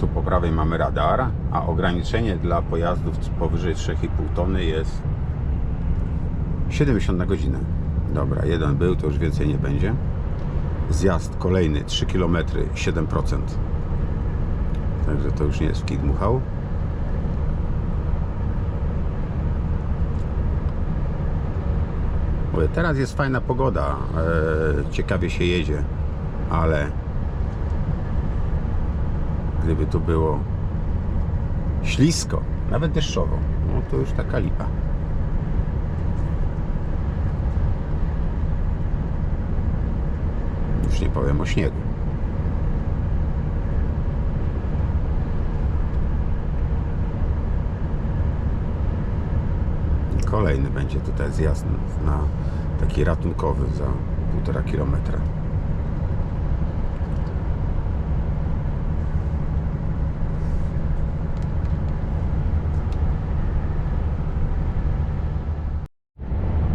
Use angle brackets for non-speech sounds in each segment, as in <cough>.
Tu po prawej mamy radar, a ograniczenie dla pojazdów powyżej 3,5 tony jest 70 na godzinę. Dobra, jeden był, to już więcej nie będzie. Zjazd kolejny 3 km 7%. Także to już nie jest w dmuchał. Teraz jest fajna pogoda, e, ciekawie się jedzie, ale gdyby tu było ślisko, nawet deszczowo, no to już taka lipa. Już nie powiem o śniegu. Kolejny będzie tutaj zjazd na taki ratunkowy za półtora kilometra.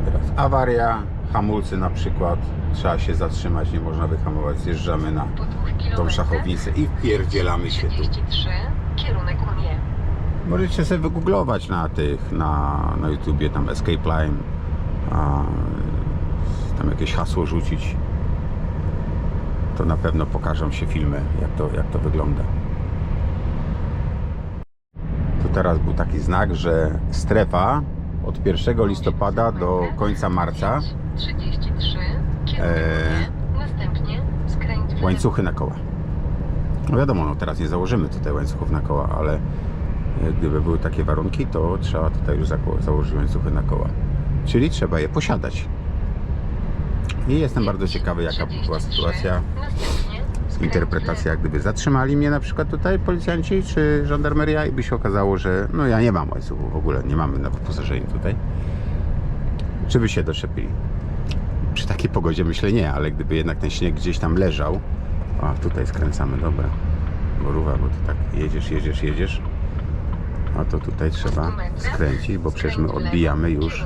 Teraz awaria, hamulcy na przykład, trzeba się zatrzymać, nie można wyhamować, zjeżdżamy na tą szachownicę i wpierdzielamy się tu. 33, kierunek Unie. Możecie sobie wygooglować na tych, na, na YouTubie, tam Escape Line, a, tam jakieś hasło rzucić. To na pewno pokażą się filmy, jak to, jak to wygląda. Tu teraz był taki znak, że strefa od 1 listopada do końca marca 33, kierunek Eee, Unie. Następnie skręć łańcuchy na koła. No wiadomo, no teraz nie założymy tutaj łańcuchów na koła, ale e, gdyby były takie warunki, to trzeba tutaj już założyć łańcuchy na koła. Czyli trzeba je posiadać. I jestem bardzo ciekawy, jaka by była 33, sytuacja, Następnie interpretacja, lewo. gdyby zatrzymali mnie na przykład tutaj policjanci czy żandarmeria i by się okazało, że no ja nie mam łańcuchów w ogóle, nie mamy na wyposażeniu tutaj. Czy by się doczepili? Przy takiej pogodzie myślę nie, ale gdyby jednak ten śnieg gdzieś tam leżał, a tutaj skręcamy, dobra, borówa, bo to tak jedziesz, jedziesz, jedziesz, a to tutaj trzeba skręcić, bo przecież my odbijamy już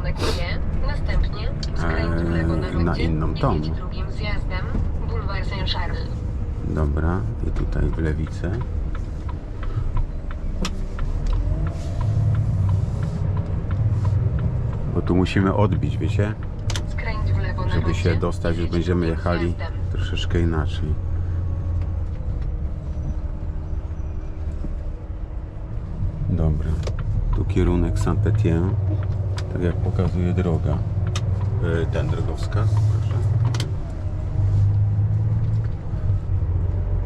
lewo na, inną tą. jedź drugim zjazdem Boulevard Saint-Charles. Dobra, i tutaj w lewicę. Bo tu musimy odbić, wiecie? Żeby się dostać, już będziemy jechali troszeczkę inaczej. Dobra, tu kierunek Saint-Étienne, tak jak pokazuje droga. Yy, Ten drogowskaz, proszę.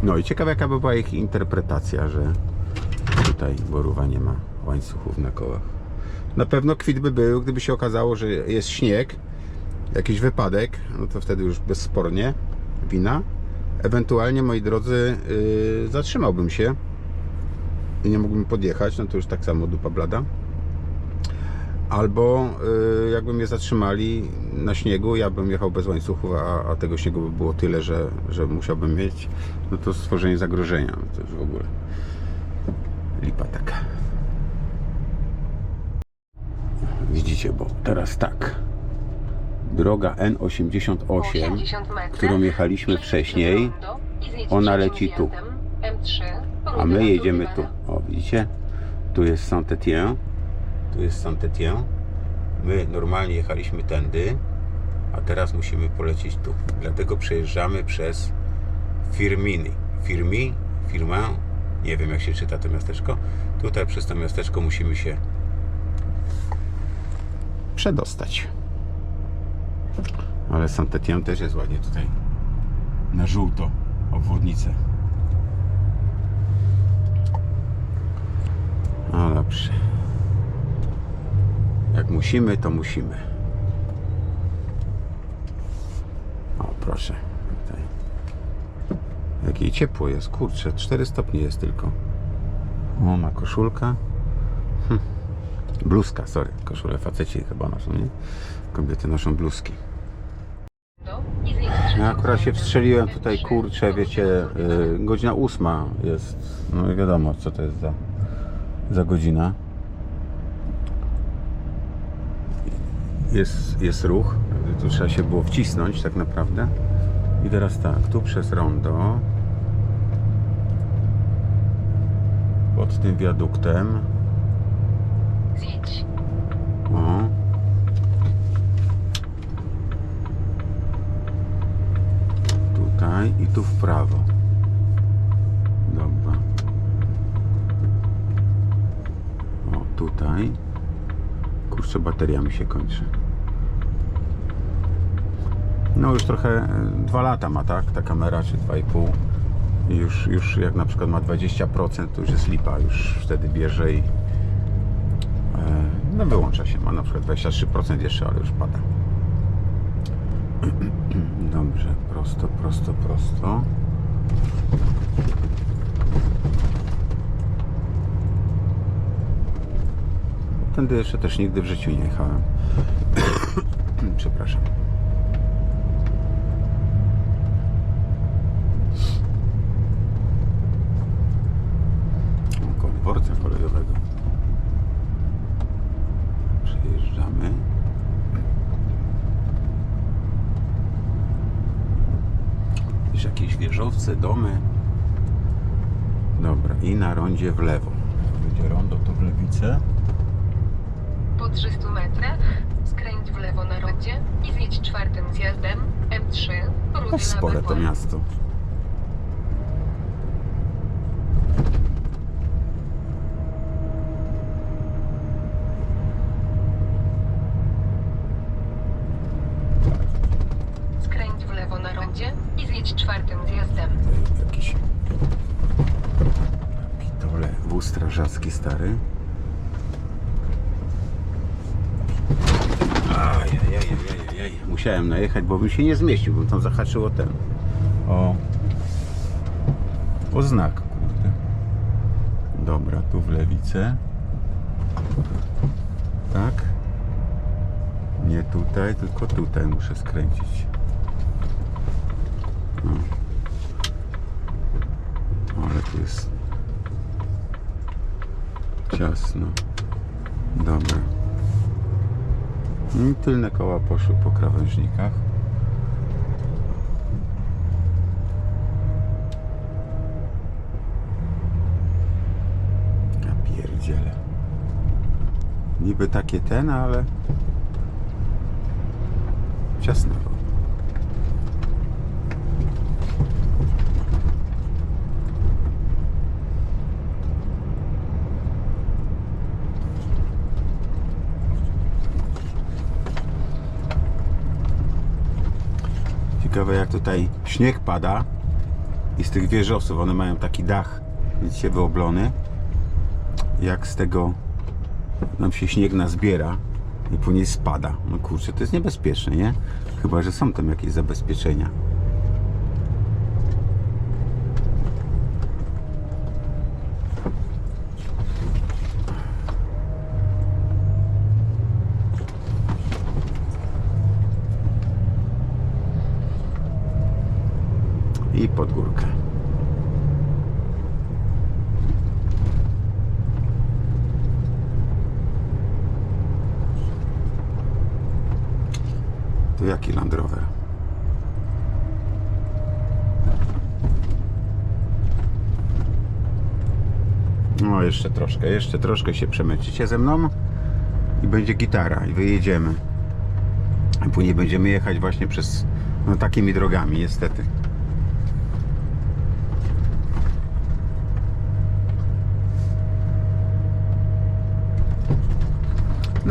No i ciekawe jaka by była ich interpretacja, że tutaj Borówa nie ma łańcuchów na kołach. Na pewno kwit by był, gdyby się okazało, że jest śnieg, jakiś wypadek, no to wtedy już bezspornie wina. Ewentualnie, moi drodzy, yy, zatrzymałbym się i nie mógłbym podjechać, no to już tak samo dupa blada. Albo yy, jakby mnie zatrzymali na śniegu, ja bym jechał bez łańcuchów, a, a tego śniegu by było tyle, że, że musiałbym mieć, no to stworzenie zagrożenia, no to już w ogóle lipa taka. Widzicie, bo teraz tak. Droga N88, 80 metrów. którą jechaliśmy wcześniej, ona leci tu. zjazdem M3, a my jedziemy tu. O, widzicie? Tu jest Saint-Étienne. Tu jest Saint-Étienne. My normalnie jechaliśmy tędy, a teraz musimy polecieć tu. Dlatego przejeżdżamy przez Firmini. Firmi, Firmin, nie wiem jak się czyta to miasteczko. Tutaj przez to miasteczko musimy się przedostać. Ale Saint-Étienne też jest ładnie tutaj na żółto obwodnicę. No dobrze. Jak musimy, to musimy. O, proszę. Tutaj. Jakie ciepło jest, kurczę, 4 stopnie jest tylko. O, ma koszulka. Hm. Bluzka, sorry. Koszulę faceci chyba noszą, nie? Kobiety noszą bluzki. Ja akurat się wstrzeliłem M3, tutaj, kurczę, wiecie, yy, godzina ósma jest, no i wiadomo, co to jest za, za godzina. Jest, jest ruch, tu trzeba się było wcisnąć tak naprawdę. I teraz tak, tu przez rondo. pod tym wiaduktem. Zjedź. O. Tutaj i tu w prawo. Dobra. O, tutaj. Kurczę, bateria mi się kończy. No już trochę, e, dwa lata ma, tak? Ta kamera, czy dwa i pół. I już, już jak na przykład ma 20%, to już jest lipa. Już wtedy bierze i E, No wyłącza się, ma na przykład 23% jeszcze, ale już pada. <clears throat> Dobrze, prosto, prosto, prosto. Tędy jeszcze też nigdy w życiu nie jechałem. <clears throat> Przepraszam. Koło dworca kolejowego. Przejeżdżamy. Już wieżowce, domy. Dobra, i na rondzie w lewo. Będzie rondo, to w lewicę. Po 300 metrach skręć w lewo na rondzie i zjedź czwartym zjazdem M3 No Rudy spore to miasto. Skręć w lewo na rondzie i zjedź czwartym zjazdem. Tutaj jakiś pitole, strażacki stary. Musiałem najechać, bo bym się nie zmieścił, bym tam zahaczył o ten. O. O znak, kurde. Dobra, tu w lewicę. Tak. Nie tutaj, tylko tutaj muszę skręcić. No. Ale tu jest ciasno. Dobra. I tylne koła poszły po krawężnikach. Ja pierdzielę. Niby takie ten, ale ciasno. Ciekawe jak tutaj śnieg pada i z tych wieżowców, one mają taki dach, widzicie, wyoblony. Jak z tego nam się śnieg nazbiera i później spada. No kurczę, to jest niebezpieczne, nie? Chyba, że są tam jakieś zabezpieczenia. I pod górkę. To jaki Land Rover? No jeszcze troszkę, jeszcze troszkę się przemęczycie ze mną i będzie gitara i wyjedziemy. A później będziemy jechać właśnie przez no, takimi drogami niestety.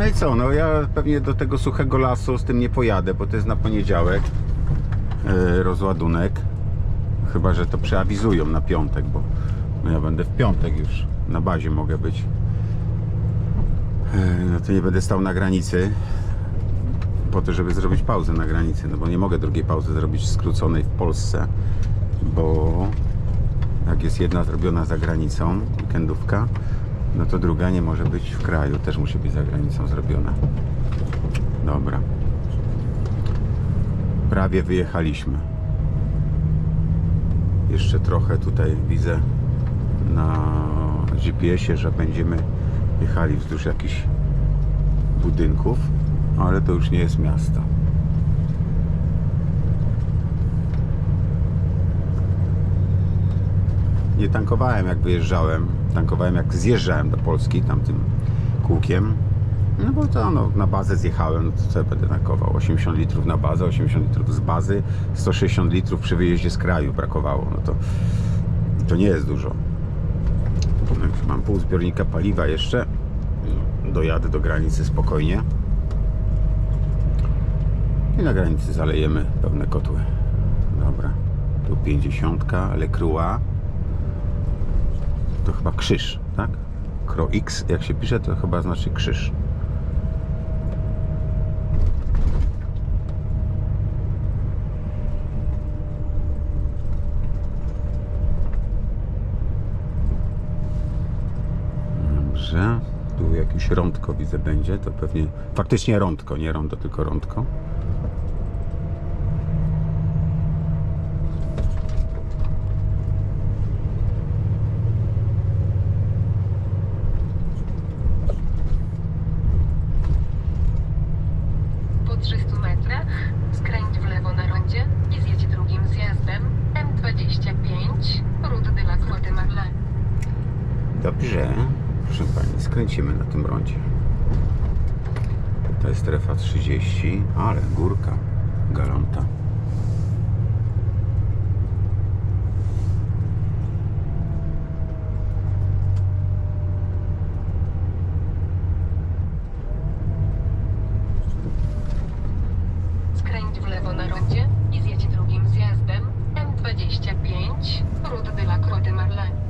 No i co, no ja pewnie do tego suchego lasu z tym nie pojadę, bo to jest na poniedziałek yy, rozładunek. Chyba, że to przeawizują na piątek, bo no ja będę w piątek już na bazie mogę być. Yy, no to nie będę stał na granicy po to, żeby zrobić pauzę na granicy, no bo nie mogę drugiej pauzy zrobić skróconej w Polsce, bo jak jest jedna zrobiona za granicą, weekendówka, no to druga nie może być w kraju, też musi być za granicą zrobiona. Dobra. Prawie wyjechaliśmy. Jeszcze trochę tutaj widzę na GPS-ie, że będziemy jechali wzdłuż jakichś budynków, ale to już nie jest miasto. Nie tankowałem jak wyjeżdżałem. Tankowałem jak zjeżdżałem do Polski tamtym kółkiem. No bo to no, na bazę zjechałem, no to będę tankował? 80 litrów na bazę, 80 litrów z bazy, 160 litrów przy wyjeździe z kraju brakowało. No to, to nie jest dużo. Mam pół zbiornika paliwa jeszcze. Dojadę do granicy spokojnie. I na granicy zalejemy pełne kotły. Dobra. Tu 50, Le Croix. To chyba krzyż, tak? Kro X, jak się pisze, to chyba znaczy krzyż. Dobrze. Tu jakieś rądko widzę będzie, to pewnie faktycznie rądko, nie rondo, tylko rądko. Po 300 metrach skręć w lewo na rondzie i zjedź drugim zjazdem M25 Route de la Croix de Marlin. Dobrze, proszę Pani, skręcimy na tym rondzie. To jest strefa 30, ale górka, galonta. Skręć w lewo na rondzie i zjedź drugim zjazdem M25 Route de la Croix de Marlin.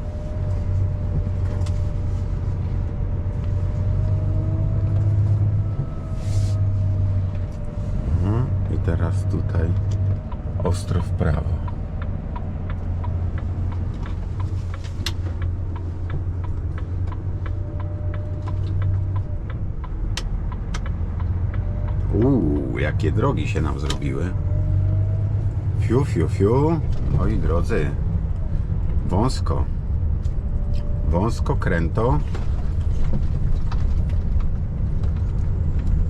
Mhm. I teraz tutaj ostro w prawo. Uuu, jakie drogi się nam zrobiły. Fiu, fiu, fiu. Moi drodzy, wąsko. Wąsko, kręto.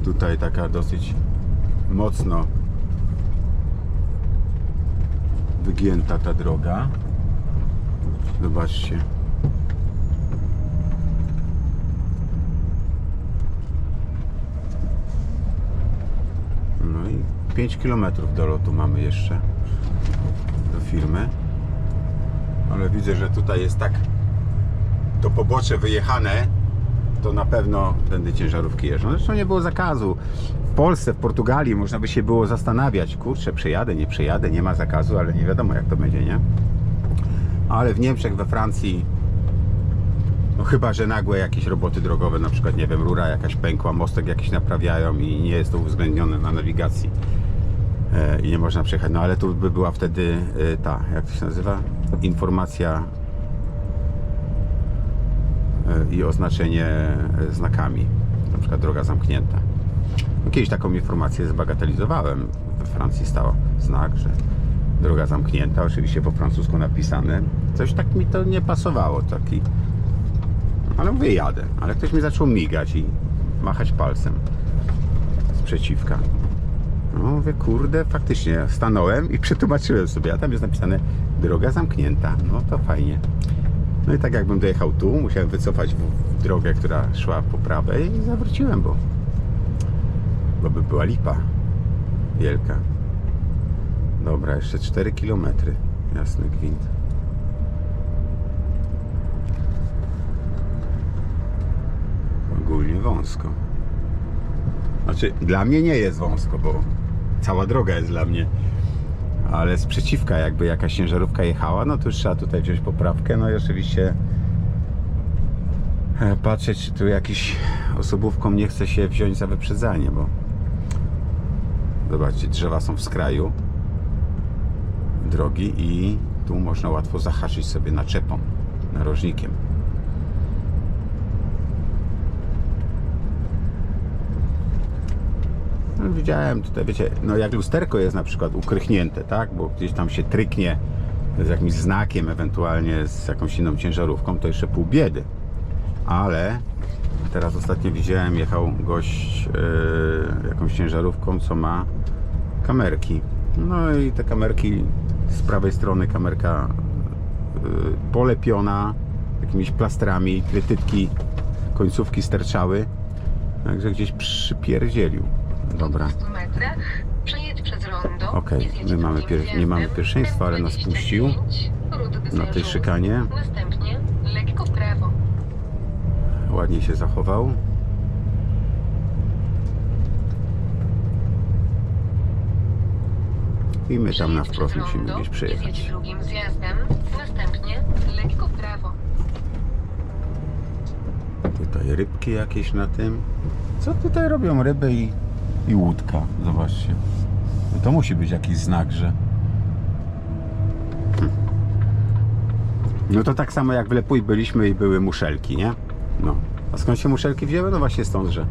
Tutaj taka dosyć mocno wygięta ta droga. Zobaczcie. No i 5 km do lotu mamy jeszcze do firmy. Ale widzę, że tutaj jest tak to pobocze wyjechane, to na pewno tędy ciężarówki jeżdżą. Zresztą nie było zakazu. Polsce, w Portugalii można by się było zastanawiać, kurczę, przejadę, nie przejadę, nie ma zakazu, ale nie wiadomo jak to będzie, nie? Ale w Niemczech, we Francji, no chyba, że nagłe jakieś roboty drogowe, na przykład, nie wiem, rura jakaś pękła, mostek jakiś naprawiają i nie jest to uwzględnione na nawigacji e, i nie można przejechać. No ale tu by była wtedy e, ta, jak to się nazywa? Informacja e, i oznaczenie e, znakami, na przykład droga zamknięta. Kiedyś taką informację zbagatelizowałem. We Francji stał znak, że droga zamknięta, oczywiście po francusku napisane. Coś tak mi to nie pasowało, taki. Ale mówię, jadę. Ale ktoś mi zaczął migać i machać palcem z przeciwka. No mówię, kurde, faktycznie stanąłem i <laughs> przetłumaczyłem sobie, a tam jest napisane droga zamknięta. No to fajnie. No i tak jakbym dojechał tu, musiałem wycofać w drogę, która szła po prawej i zawróciłem, bo, bo by była lipa wielka. Dobra, jeszcze 4 km. Jasny gwint. Ogólnie wąsko. Znaczy, dla mnie nie jest wąsko, bo cała droga jest dla mnie. Ale z przeciwka, jakby jakaś ciężarówka jechała, no to już trzeba tutaj wziąć poprawkę. No i oczywiście e, patrzeć, czy tu jakiś osobówką nie chce się wziąć za wyprzedzanie, bo zobaczcie, drzewa są w skraju drogi i tu można łatwo zahaczyć sobie naczepą, narożnikiem. No, widziałem tutaj, wiecie, no jak lusterko jest na przykład ukrychnięte, tak, bo gdzieś tam się tryknie z jakimś znakiem, ewentualnie z jakąś inną ciężarówką, to jeszcze pół biedy. Ale teraz ostatnio widziałem, jechał gość yy, jakąś ciężarówką, co ma kamerki. No i te kamerki z prawej strony kamerka polepiona jakimiś plastrami, krytytki, końcówki sterczały. Także gdzieś przypierdzielił. Dobra. 100 metrach przejedź przez rondo. Okej, zjedź my mamy pier- nie mamy pierwszeństwa, ale nas M25, puścił na tej szykanie. Następnie lekko w prawo. Ładnie się zachował. I my tam na wprost musimy gdzieś przejechać. drugim zjazdem. Następnie lekko w prawo. Tutaj rybki jakieś na tym. Co tutaj robią ryby i, i łódka? Zobaczcie. No to musi być jakiś znak, że. Hm. No to tak samo jak w Lepuj byliśmy i były muszelki, nie? No. A skąd się muszelki wzięły? No właśnie stąd, że.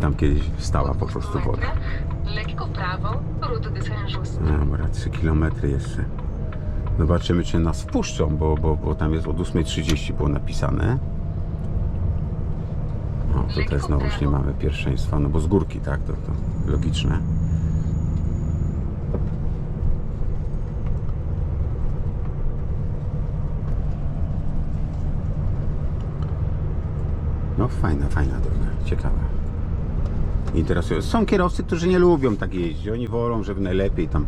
Tam kiedyś stała po prostu woda. Lekko w prawo. Route de Saint-Just. Dobra, 3 km jeszcze. Zobaczymy, czy nas wpuszczą, bo, bo, bo tam jest od 8.30 było napisane. O, tutaj znowuż nie mamy pierwszeństwa, no bo z górki, tak, to, to logiczne. No fajna, fajna droga, ciekawa. Interesujące. Są kierowcy, którzy nie lubią tak jeździć. Oni wolą, żeby najlepiej tam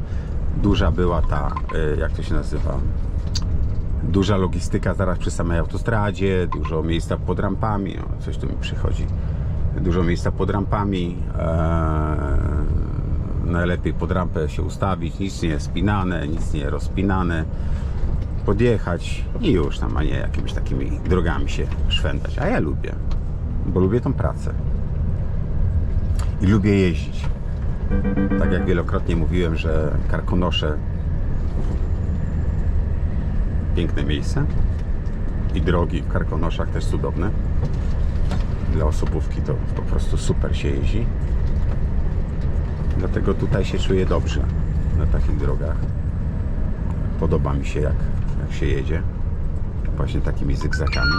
duża była ta, y, jak to się nazywa, duża logistyka zaraz przy samej autostradzie, dużo miejsca pod rampami, o, coś tu mi przychodzi, dużo miejsca pod rampami, eee, najlepiej pod rampę się ustawić, nic nie spinane, nic nie rozpinane, podjechać i już tam, a nie jakimiś takimi drogami się szwendać, a ja lubię, bo lubię tą pracę i lubię jeździć. Tak jak wielokrotnie mówiłem, że Karkonosze piękne miejsce i drogi w Karkonoszach też cudowne. Dla osobówki to po prostu super się jeździ. Dlatego tutaj się czuję dobrze na takich drogach. Podoba mi się jak, jak się jedzie. Właśnie takimi zygzakami.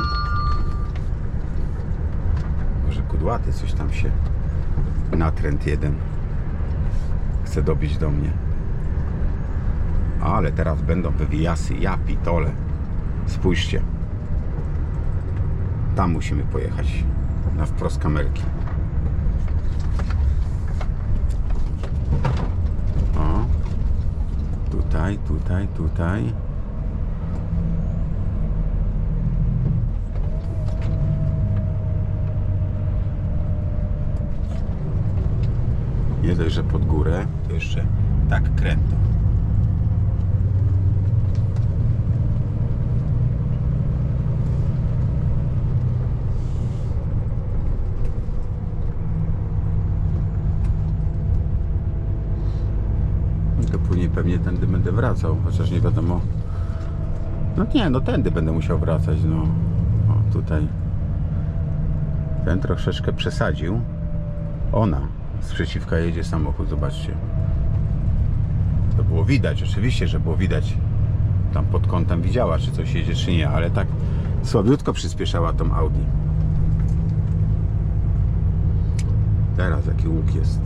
Może kudłaty coś tam się natręt jeden chce dobić do mnie. Ale teraz będą wywijasy, ja pitole. Spójrzcie. Tam musimy pojechać. Na wprost kamerki. O. Tutaj, tutaj, tutaj. Nie dość, że pod górę, to jeszcze tak kręto. To później pewnie tędy będę wracał, chociaż nie wiadomo. No nie, no tędy będę musiał wracać, no. O, tutaj. Ten troszeczkę przesadził. Ona z przeciwka jedzie samochód, zobaczcie. To było widać, oczywiście, że było widać. Tam pod kątem widziała, czy coś jedzie, czy nie, ale tak słabiutko przyspieszała tą Audi. Teraz jaki łuk jest.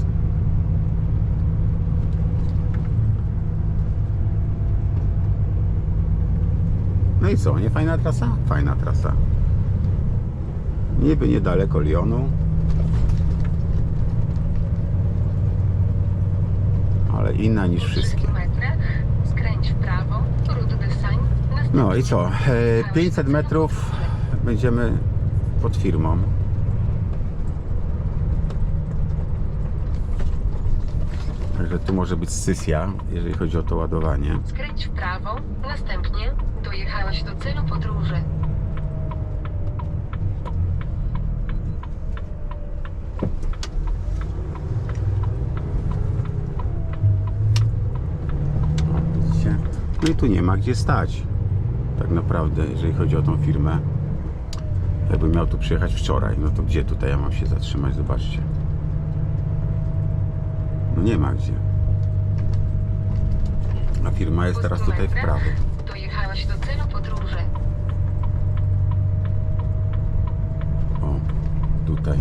No i co, nie fajna trasa? Fajna trasa. Niby niedaleko Lyonu. Ale inna niż wszystkie. 300 metrach skręć w prawo. Route de Saint. Następnie No i co? E, 500 metrów będziemy pod firmą. Także tu może być sysja, jeżeli chodzi o to ładowanie. Skręć w prawo. Następnie dojechałeś do celu podróży. Widzicie? Tu nie ma gdzie stać. Tak naprawdę, jeżeli chodzi o tą firmę. Jakbym miał tu przyjechać wczoraj, no to gdzie tutaj ja mam się zatrzymać? Zobaczcie. No nie ma gdzie. A firma jest teraz tutaj w prawo. Dojechałeś do celu podróży. O, tutaj.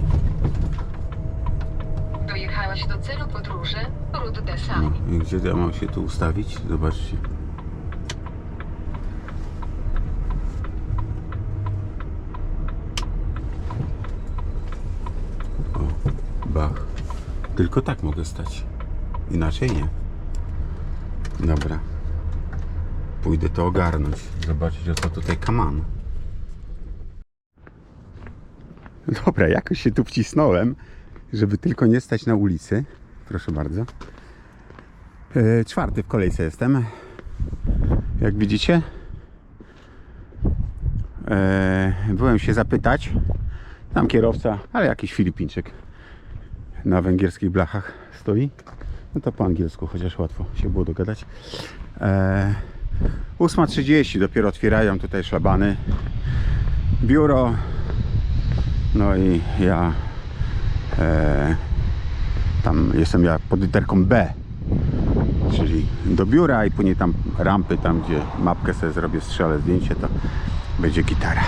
Dojechałeś do celu podróży Route de No, gdzie ja mam się tu ustawić? Zobaczcie. O, Tylko tak mogę stać. Inaczej nie. Dobra. Pójdę to ogarnąć. Zobaczyć o co tutaj kaman. Dobra, jakoś się tu wcisnąłem, żeby tylko nie stać na ulicy. Proszę bardzo. E, Czwarty w kolejce jestem. Jak widzicie. E, Byłem się zapytać. Tam kierowca, ale jakiś Filipińczyk na węgierskich blachach stoi. No to po angielsku, chociaż łatwo się było dogadać. E, 8.30 dopiero otwierają tutaj szlabany. Biuro. No i ja e, tam jestem ja pod literką B czyli do biura i później tam rampy, tam gdzie mapkę sobie zrobię, strzelę zdjęcie, to będzie gitara.